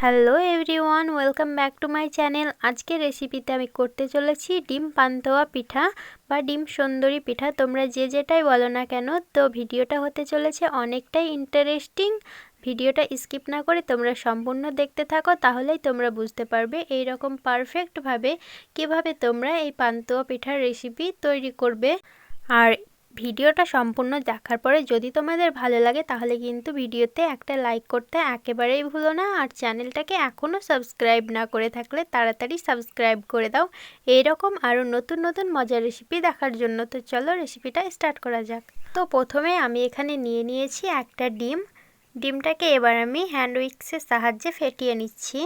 Hello everyone welcome back to my channel আজকে রেসিপিতে আমি করতে চলেছি ডিম পান্তোয়া পিঠা বা ডিম সুন্দরী পিঠা। তোমরা যে যেটাই বলো না কেন, তো ভিডিওটা হতে চলেছে অনেকটাই ইন্টারেস্টিং ভিডিওটা স্কিপ না করে তোমরা সম্পূর্ণ দেখতে থাকো, তাহলেই তোমরা বুঝতে পারবে এই রকম পারফেক্টভাবে কীভাবে তোমরা এই পান্তোয়া পিঠার রেসিপি তৈরি করবে। আর ভিডিওটা সম্পূর্ণ দেখার পরে যদি তোমাদের ভালো লাগে, তাহলে কিন্তু ভিডিওতে একটা লাইক করতে একেবারেই ভুলো না। আর চ্যানেলটাকে এখনও সাবস্ক্রাইব না করে থাকলে তাড়াতাড়ি সাবস্ক্রাইব করে দাও। এইরকম আরও নতুন নতুন মজার রেসিপি দেখার জন্য। তো চলো রেসিপিটা স্টার্ট করা যাক। তো প্রথমে আমি এখানে নিয়ে নিয়েছি একটা ডিম। ডিমটাকে এবার আমি হ্যান্ড উইক্সের সাহায্যে ফেটিয়ে নিচ্ছি।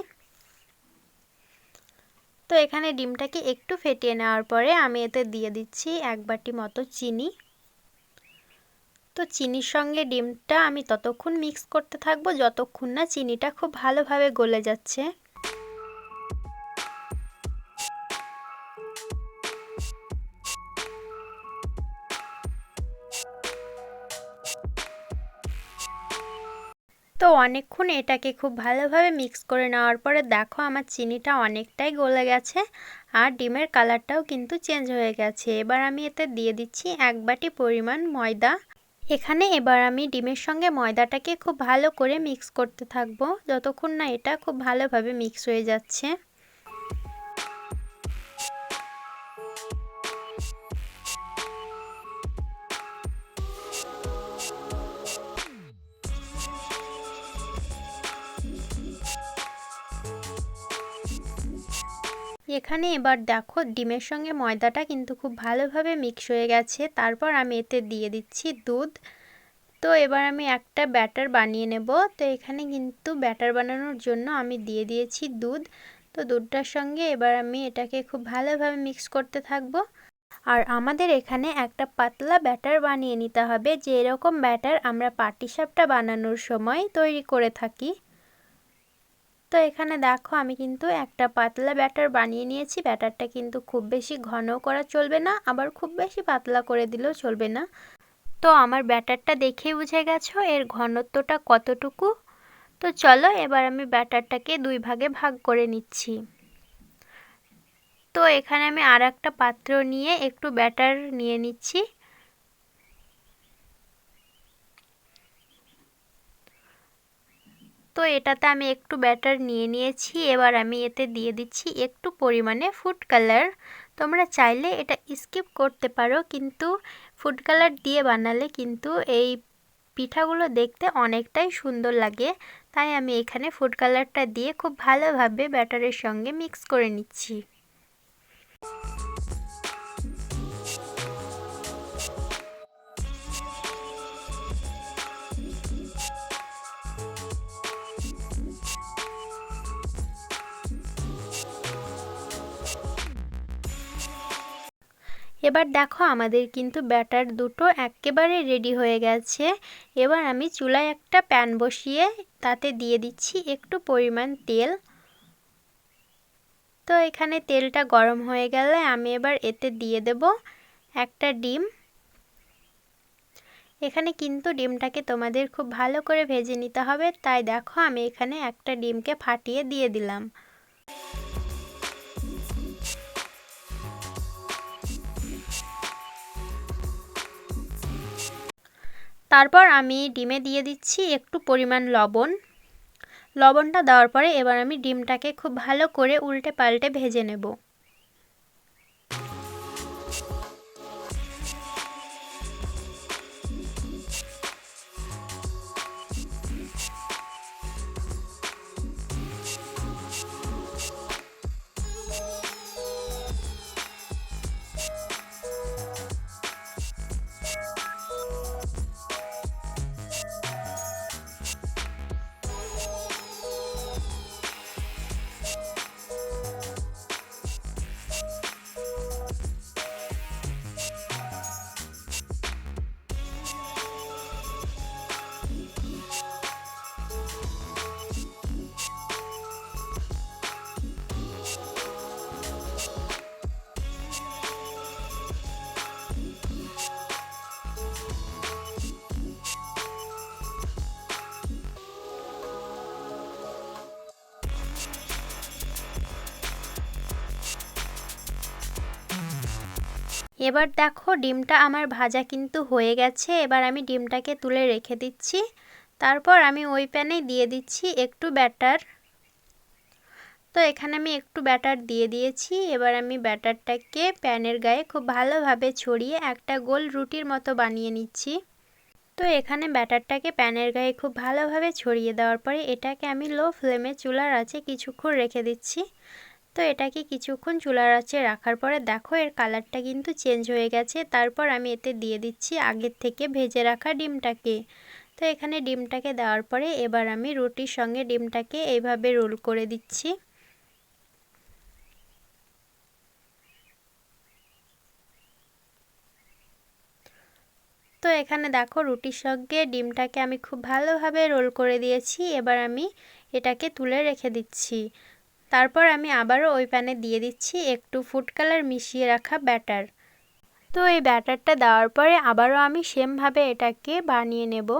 তো এখানে ডিমটাকে একটু ফেটিয়ে নেওয়ার পরে আমি এতে দিয়ে দিচ্ছি এক বাটি মতো চিনি। তো চিনির সঙ্গে ডিমটা আমি ততক্ষণ মিক্স করতে থাকব, যতক্ষণ না চিনিটা খুব ভালোভাবে গলে যাচ্ছে। তো অনেকক্ষণ এটাকে খুব ভালোভাবে মিক্স করে নেওয়ার পরে দেখো আমার চিনিটা অনেকটাই গলে গেছে আর ডিমের কালারটাও কিন্তু চেঞ্জ হয়ে গেছে। এবার আমি এতে দিয়ে দিচ্ছি এক বাটি পরিমাণ ময়দা। এখানে এবার আমি ডিমের সঙ্গে ময়দাটাকে খুব ভালো করে মিক্স করতে থাকব। যতক্ষণ না এটা খুব ভালোভাবে মিক্স হয়ে যাচ্ছে। এখানে এবার দেখো ডিমের সঙ্গে ময়দাটা কিন্তু খুব ভালোভাবে মিক্স হয়ে গেছে। তারপর আমি এতে দিয়ে দিচ্ছি দুধ। তো এবার আমি একটা ব্যাটার বানিয়ে নেব। তো এখানে কিন্তু ব্যাটার বানানোর জন্য আমি দিয়ে দিয়েছি দুধ। তো দুধটার সঙ্গে এবার আমি এটাকে খুব ভালোভাবে মিক্স করতে থাকব। আর আমাদের এখানে একটা পাতলা ব্যাটার বানিয়ে নিতে হবে। যে এরকম ব্যাটার আমরা পাটিসাপটা বানানোর সময় তৈরি করে থাকি। তো এখানে দেখো আমি কিন্তু একটা পাতলা ব্যাটার বানিয়ে নিয়েছি। ব্যাটারটা কিন্তু খুব বেশি ঘন করা চলবে না, আবার খুব বেশি পাতলা করে দিলেও চলবে না। তো আমার ব্যাটারটা দেখেই বুঝে গেছো এর ঘনত্বটা কতটুকু? তো চলো এবার আমি ব্যাটারটাকে দুই ভাগে ভাগ করে নিচ্ছি। তো এখানে আমি আর একটা পাত্র নিয়ে একটু ব্যাটার নিয়ে নিচ্ছি। তো এটাতে আমি একটু ব্যাটার নিয়ে নিয়েছি। এবার আমি এতে দিয়ে দিচ্ছি একটু পরিমাণে ফুড কালার। তোমরা চাইলে এটা স্কিপ করতে পারো, কিন্তু ফুড কালার দিয়ে বানালে কিন্তু এই পিঠাগুলো দেখতে অনেকটাই সুন্দর লাগে। তাই আমি এখানে ফুড কালারটা দিয়ে খুব ভালোভাবে ব্যাটারের সঙ্গে মিক্স করে নিচ্ছি। এবার দেখো আমাদের কিন্তু ব্যাটার দুটো একেবারে রেডি হয়ে গেছে। এবার আমি চুলায় একটা প্যান বসিয়ে তাতে দিয়ে দিচ্ছি একটু পরিমাণ তেল। তো এখানে তেলটা গরম হয়ে গেলে আমি এবার এতে দিয়ে দেব একটা ডিম। এখানে কিন্তু ডিমটাকে তোমাদের খুব ভালো করে ভেজে নিতে হবে, তাই দেখো আমি এখানে একটা ডিমকে ফাটিয়ে দিয়ে দিলাম। তারপর আমি ডিমে দিয়ে দিচ্ছি একটু পরিমাণ লবণ। লবণটা দেওয়ার পরে এবার আমি ডিমটাকে খুব ভালো করে উল্টে পাল্টে ভেজে নেব। এবার দেখো ডিমটা আমার ভাজা কিন্তু হয়ে গেছে, এবার আমি ডিমটাকে তুলে রেখে দিচ্ছি। তারপর আমি ওই প্যানে দিয়ে দিচ্ছি একটু ব্যাটার। তো এখানে আমি একটু ব্যাটার দিয়ে দিয়েছি, এবার আমি ব্যাটারটাকে প্যানের গায়ে খুব ভালোভাবে ছড়িয়ে একটা গোল রুটির মতো বানিয়ে নিচ্ছি। তো এখানে ব্যাটারটাকে প্যানের গায়ে খুব ভালোভাবে ছড়িয়ে দেওয়ার পরে এটাকে আমি লো ফ্লেমে চুলার আছে কিছুক্ষণ রেখে দিচ্ছি। তো এটাকে কিছুক্ষণ চুলার আছে রাখার পরে দেখো এর কালারটা কিন্তু চেঞ্জ হয়ে গেছে। তারপর আমি এতে দিয়ে দিচ্ছি আগের থেকে ভেজে রাখা ডিমটাকে। তো এখানে ডিমটাকে দেওয়ার পরে এবার আমি রুটির সঙ্গে ডিমটাকে এইভাবে রোল করে দিচ্ছি। তো এখানে দেখো রুটির সঙ্গে ডিমটাকে আমি খুব ভালোভাবে রোল করে দিয়েছি। এবার আমি এটাকে তুলে রেখে দিচ্ছি। তারপর আমি আবারও ওই প্যানে দিয়ে দিচ্ছি একটু ফুড কালার মিশিয়ে রাখা ব্যাটার। তো এই ব্যাটারটা দেওয়ার পরে আবারও আমি সেমভাবে এটাকে বানিয়ে নেব।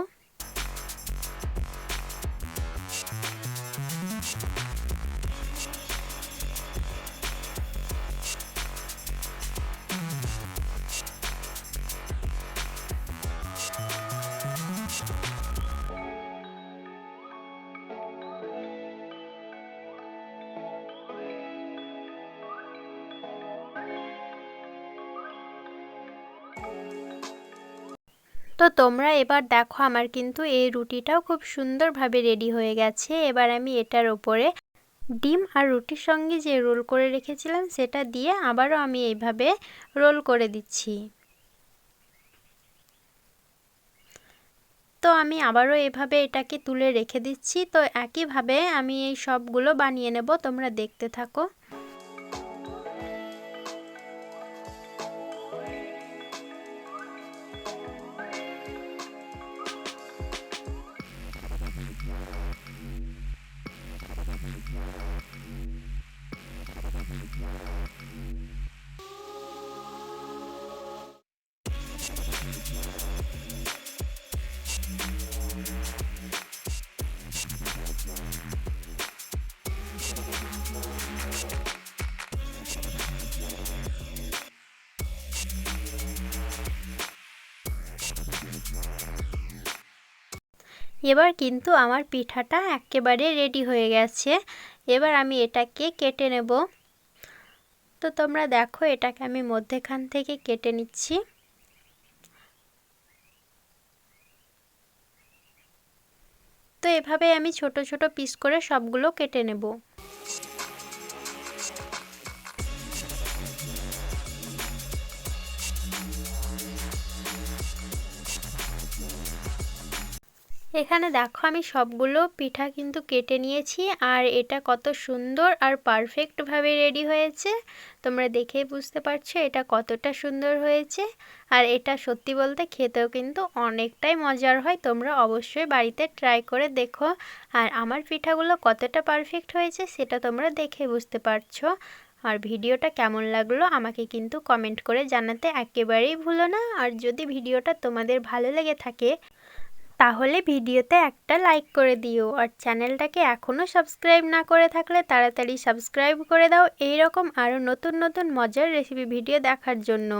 তো তোমরা এবার দেখো আমার কিন্তু এই রুটিটাও খুব সুন্দরভাবে রেডি হয়ে গেছে। এবার আমি এটার ওপরে ডিম আর রুটির সঙ্গে যে রোল করে রেখেছিলাম সেটা দিয়ে আবারও আমি এইভাবে রোল করে দিচ্ছি। তো আমি আবারও এভাবে এটাকে তুলে রেখে দিচ্ছি। তো একইভাবে আমি এই সবগুলো বানিয়ে নেব, তোমরা দেখতে থাকো। এবার কিন্তু আমার পিঠাটা একেবারে রেডি হয়ে গেছে। এবার আমি এটাকে কেটে নেব। তো তোমরা দেখো, এটাকে আমি মধ্যেখান থেকে কেটে নিচ্ছি। তো এভাবে আমি ছোট ছোট পিস করে সবগুলো কেটে নেব। এখানে দেখো আমি সবগুলো পিঠা কিন্তু কেটে নিয়েছি, আর এটা কত সুন্দর আর পারফেক্টভাবে রেডি হয়েছে। তোমরা দেখেই বুঝতে পারছ এটা কতটা সুন্দর হয়েছে। আর এটা সত্যি বলতে খেতেও কিন্তু অনেকটাই মজার হয়, তোমরা অবশ্যই বাড়িতে ট্রাই করে দেখো। আর আমার পিঠাগুলো কতটা পারফেক্ট হয়েছে সেটা তোমরা দেখে বুঝতে পারছ। আর ভিডিওটা কেমন লাগল আমাকে কিন্তু কমেন্ট করে জানাতে একেবারেই ভুলো না। আর যদি ভিডিওটা তোমাদের ভালো লেগে থাকে তাহলে ভিডিওতে একটা লাইক করে দিও আর চ্যানেলটাকে এখনও সাবস্ক্রাইব না করে থাকলে তাড়াতাড়ি সাবস্ক্রাইব করে দাও এই রকম আরও নতুন নতুন মজার রেসিপি ভিডিও দেখার জন্য।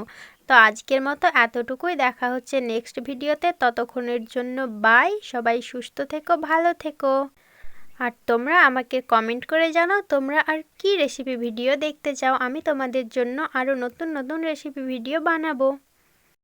তো আজকের মতো এতটুকুই, দেখা হচ্ছে নেক্সট ভিডিওতে ততক্ষণের জন্য বাই সবাই সুস্থ থেকো, ভালো থেকো। আর তোমরা আমাকে কমেন্ট করে জানাও, তোমরা আর কি রেসিপি ভিডিও দেখতে চাও? আমি তোমাদের জন্য আরও নতুন নতুন রেসিপি ভিডিও বানাবো।